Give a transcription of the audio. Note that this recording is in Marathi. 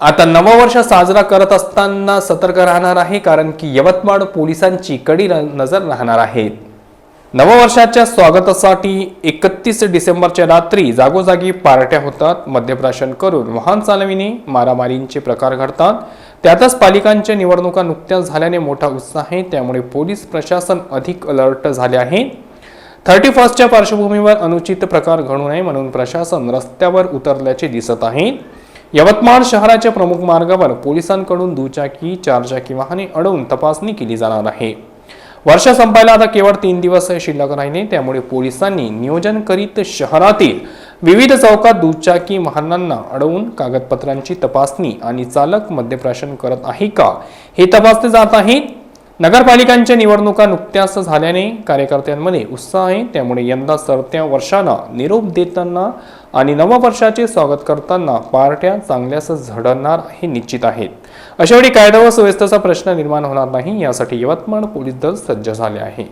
आता नववर्ष साजरा करत असताना सतर्क राहणार आहे कारण की यवतमाळ पोलिसांची कडी न- नजर राहणार आहे. नववर्षाच्या स्वागतासाठी एकतीस डिसेंबरच्या रात्री जागोजागी पार्ट्या होतात. मद्यप्राशन करून वाहन चालविणे मारामारींचे प्रकार घडतात. त्यातच पालिकांच्या निवडणुका नुकत्याच झाल्याने मोठा उत्साह आहे. त्यामुळे पोलीस प्रशासन अधिक अलर्ट झाले आहे. थर्टी फर्स्टच्या पार्श्वभूमीवर अनुचित प्रकार घडू नये म्हणून प्रशासन रस्त्यावर उतरल्याचे दिसत आहे. यवतमाळ शहराच्या प्रमुख मार्गावर पोलिसांकडून दुचाकी चारचाकी वाहने अडवून तपासणी केली जाणार आहे. वर्ष संपायला आता केवळ तीन दिवस शिल्लक राहिले त्यामुळे पोलिसांनी नियोजन करीत शहरातील विविध चौकात दुचाकी वाहनांना अडवून कागदपत्रांची तपासणी आणि चालक मद्यप्राशन करत आहे का हे तपासले जात आहे नगरपालिकांच्या निवडणुका नुकत्याच झाल्याने कार्यकर्त्यांमध्ये उत्साह आहे. त्यामुळे यंदा सरत्या वर्षांना निरोप देताना आणि नववर्षाचे स्वागत करताना पार्ट्या चांगल्याच झडणार हे निश्चित आहेत अशावेळी कायदा व सुव्यवस्थेचा प्रश्न निर्माण होणार नाही यासाठी यवतमाळ पोलीस दल सज्ज झाले आहे.